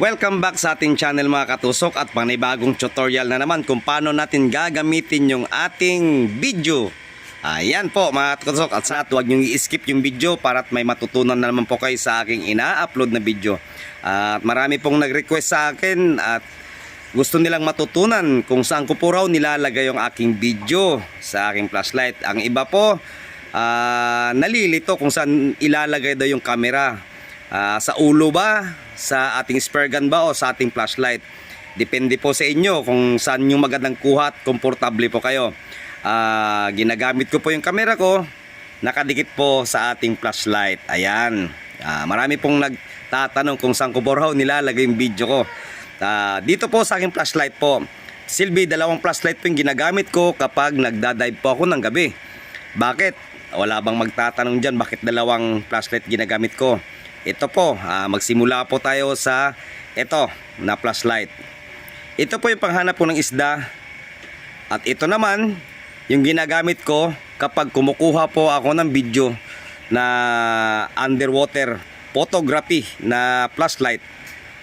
Welcome back sa ating channel mga katusok at panibagong tutorial na naman kung paano natin gagamitin yung ating video. Ayan po mga katusok at sa huwag nyo i-skip yung video para at may matutunan na naman po kayo sa aking ina-upload na video. At marami pong nag-request sa akin at gusto nilang matutunan kung saan ko po raw nilalagay yung aking video sa aking flashlight. Ang iba po, ah, nalilito kung saan ilalagay daw yung camera. Ah, sa ulo ba, sa ating spare gun ba o sa ating flashlight. Depende po sa inyo kung saan yung magandang kuha at komportable po kayo. Ah, ginagamit ko po yung camera ko, nakadikit po sa ating flashlight. Ayan. Ah, marami pong nagtatanong kung saan ko po raw nilalagay yung video ko. Ah, dito po sa aking flashlight po. Silbi, dalawang flashlight po yung ginagamit ko kapag nagdadive po ako ng gabi. Bakit? Wala bang magtatanong dyan bakit dalawang flashlight ginagamit ko? Ito po, ah, magsimula po tayo sa ito na flashlight. Ito po yung panghanap ko ng isda. At ito naman, yung ginagamit ko kapag kumukuha po ako ng video na underwater photography na flashlight.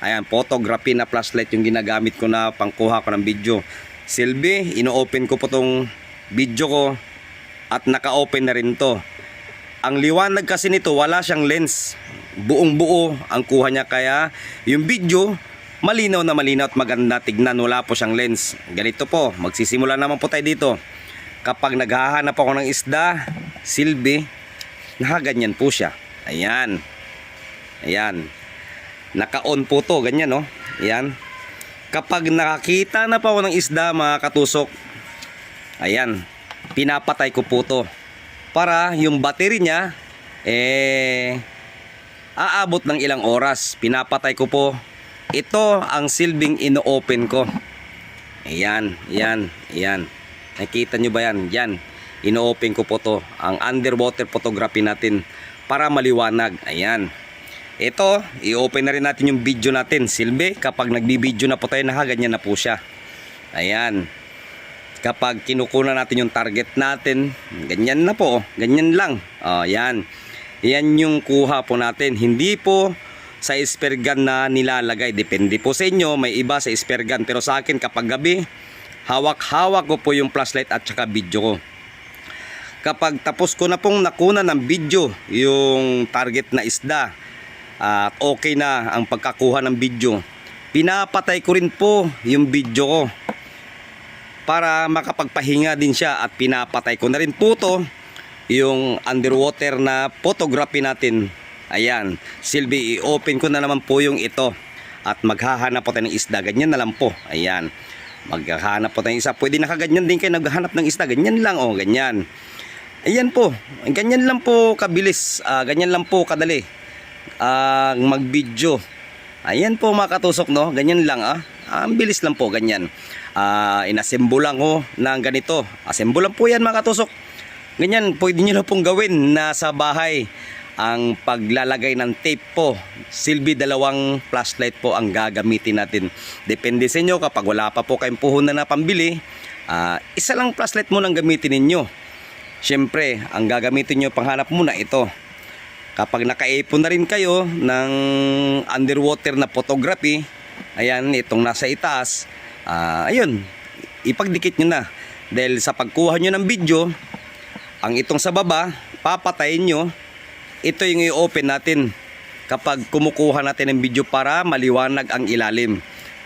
Ayan, photography na flashlight yung ginagamit ko na pangkuha ko ng video. Silbi, ino-open ko po tong video ko at naka-open na rin to. Ang liwanag kasi nito, wala siyang lens. Buong buo ang kuha niya kaya yung video malinaw na malinaw at maganda tignan wala po siyang lens. Ganito po, magsisimula naman po tayo dito. Kapag naghahanap ako ng isda, silbi, nakaganyan po siya. Ayan. Ayan. Naka-on po to, ganyan no. Ayan. Kapag nakakita na pa ako ng isda mga katusok, ayan, pinapatay ko po to. Para yung battery niya, eh, aabot ng ilang oras. Pinapatay ko po. Ito ang silbing ino-open ko. Ayan, ayan, ayan. Nakita nyo ba yan? Yan. Ino-open ko po to. Ang underwater photography natin para maliwanag. Ayan. Ito, i-open na rin natin yung video natin. Silbi, kapag nagbibideo na po tayo, nakaganyan na po siya. Ayan. Kapag kinukuna natin yung target natin, ganyan na po. Ganyan lang. O, yan. Yan yung kuha po natin. Hindi po sa spare gun na nilalagay. Depende po sa inyo. May iba sa spare gun. Pero sa akin, kapag gabi, hawak-hawak ko po yung flashlight at saka video ko kapag tapos ko na pong nakuna ng video yung target na isda at okay na ang pagkakuha ng video pinapatay ko rin po yung video ko para makapagpahinga din siya at pinapatay ko na rin po to yung underwater na photography natin. Ayan. Silbi i-open ko na naman po yung ito. At maghahanap po tayo ng isda. Ganyan na lang po. Ayan. Maghahanap po tayo ng isa. Pwede nakaganyan din kayo. Naghahanap ng isda. Ganyan lang oh. Ganyan. Ayan po, ganyan lang po kabilis, ah, ganyan lang po kadali. Ang mag-video. Ayan po mga katusok no, ganyan lang ah. Ah, Ang bilis lang po. Ganyan. Ah, inassemble lang ko ng ganito. Assemble lang po yan mga katusok. Ganyan, pwede nyo na pong gawin na sa bahay ang paglalagay ng tape po. Silbi dalawang flashlight po ang gagamitin natin. Depende sa inyo kapag wala pa po kayong puhunan na pambili, ah, isa lang flashlight mo lang gamitin ninyo. Siyempre, ang gagamitin nyo panghanap muna ito. Kapag nakaipon na rin kayo ng underwater na photography, ayan, itong nasa itaas, ah, ayun, ipagdikit nyo na. Dahil sa pagkuha nyo ng video, ang itong sa baba, papatayin nyo, ito yung i-open natin kapag kumukuha natin ng video para maliwanag ang ilalim.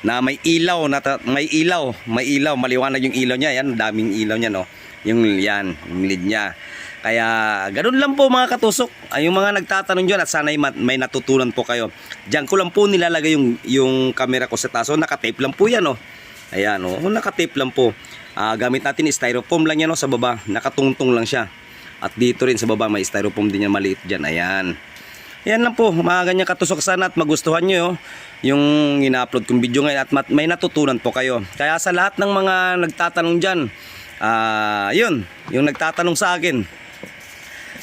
Na may ilaw na may ilaw may ilaw maliwanag yung ilaw niya. Yan daming ilaw niya no? Yung yan yung lid niya. Kaya ganun lang po mga katusok. Ay yung mga nagtatanong dyan at sana may, natutunan po kayo. Diyan ko lang po nilalagay yung yung camera ko sa taso nakatape lang po yan oh. Ayan oh. Nakatape lang po Ah, gamit natin styrofoam lang yan oh, sa baba. Nakatungtong lang siya. At dito rin sa baba may styrofoam din yan maliit dyan. Ayan. Yan lang po, mga ganyan katusok sana at magustuhan nyo oh, yung ina-upload kong video ngayon at may natutunan po kayo. Kaya sa lahat ng mga nagtatanong dyan, ah yun, yung nagtatanong sa akin,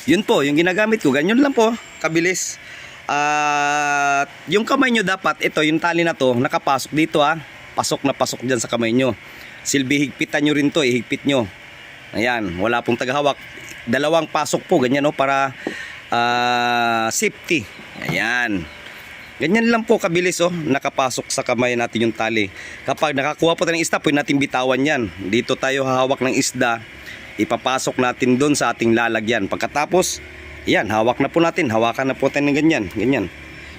yun po, yung ginagamit ko, ganyan lang po, kabilis. At yung kamay nyo dapat, ito, yung tali na to, nakapasok dito ah, pasok na pasok dyan sa kamay nyo. Silbi higpitan nyo rin to, ihigpit nyo. Ayan, wala pong tagahawak. Dalawang pasok po, ganyan no, para ah, safety. Ayan. Ganyan lang po kabilis oh, nakapasok sa kamay natin yung tali. Kapag nakakuha po tayo ng isda, pwede natin bitawan yan. Dito tayo hahawak ng isda, ipapasok natin doon sa ating lalagyan. Pagkatapos, yan, hawak na po natin. Hawakan na po tayo ng ganyan, ganyan.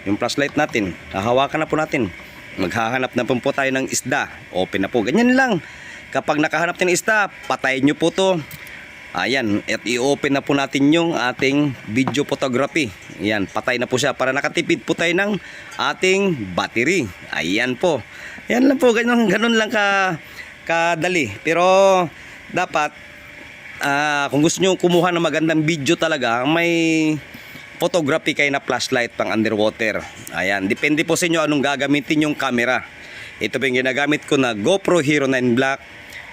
Yung flashlight natin, hahawakan na po natin. Maghahanap na po, tayo ng isda. Open na po, ganyan lang. Kapag nakahanap ng isda, patayin nyo po to. Ayan, at i-open na po natin yung ating video photography. Ayan, patay na po siya para nakatipid po tayo ng ating battery. Ayan po. Ayan lang po, ganun, ganun lang ka, kadali. Pero dapat, ah, kung gusto nyo kumuha ng magandang video talaga, may photography kayo na flashlight pang underwater. Ayan, depende po sa inyo anong gagamitin yung camera. Ito po yung ginagamit ko na GoPro Hero 9 Black,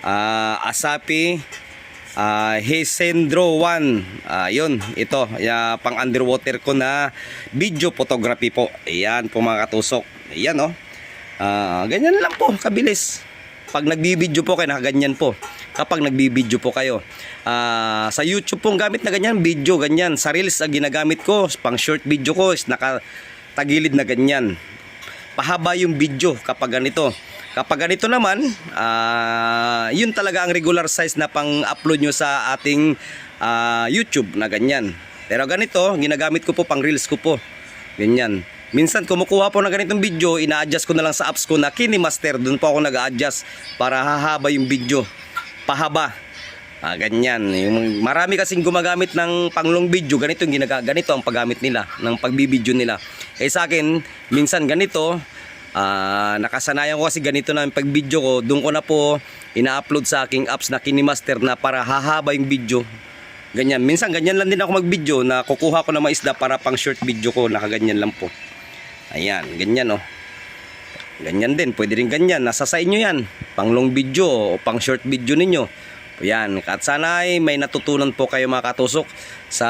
ah, Asapi, Ah, Hesendro 1. Ah, yun, ito, ya, pang underwater ko na video photography po. Ayan po mga katusok. Ayan oh. Ah, ganyan lang po, kabilis. Pag nagbibideo po kayo, nakaganyan po. Kapag nagbibideo po kayo. Ah, sa YouTube pong gamit na ganyan, video ganyan. Sa Reels ang ginagamit ko, pang short video ko is nakatagilid na ganyan pahaba yung video kapag ganito. Kapag ganito naman, ah, yun talaga ang regular size na pang-upload nyo sa ating ah, YouTube na ganyan. Pero ganito, ginagamit ko po pang reels ko po. Ganyan. Minsan kumukuha po ng ganitong video, ina-adjust ko na lang sa apps ko na KineMaster. Doon po ako nag-adjust para hahaba yung video. Pahaba. Ah, ganyan. Yung marami kasing gumagamit ng panglong video, ganito yung ginaga, ganito ang paggamit nila ng pagbibideo nila. Eh sa akin, minsan ganito, ah, nakasanayan ko kasi ganito na yung pagbideo ko, doon ko na po ina-upload sa aking apps na Kinimaster na para hahaba yung video. Ganyan. Minsan ganyan lang din ako mag-video na kukuha ko ng mga isda para pang short video ko, nakaganyan lang po. Ayan, ganyan oh. Ganyan din, pwede rin ganyan. Nasa sa inyo yan. Pang long video o pang short video ninyo. Yan, at sana ay may natutunan po kayo mga katusok sa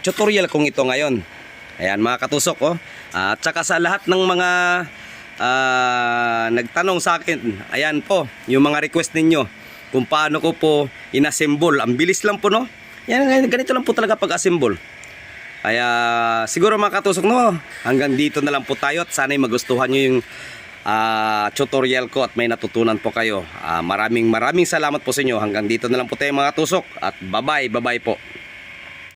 tutorial kong ito ngayon. Ayan mga katusok oh. At saka sa lahat ng mga ah, nagtanong sa akin, ayan po, yung mga request ninyo kung paano ko po inassemble. Ang bilis lang po no. Yan, ganito lang po talaga pag-assemble. Kaya siguro mga katusok no, hanggang dito na lang po tayo at sana'y magustuhan nyo yung ah, tutorial ko at may natutunan po kayo. Ah, maraming maraming salamat po sa inyo. Hanggang dito na lang po tayo mga tusok at bye bye, bye bye po.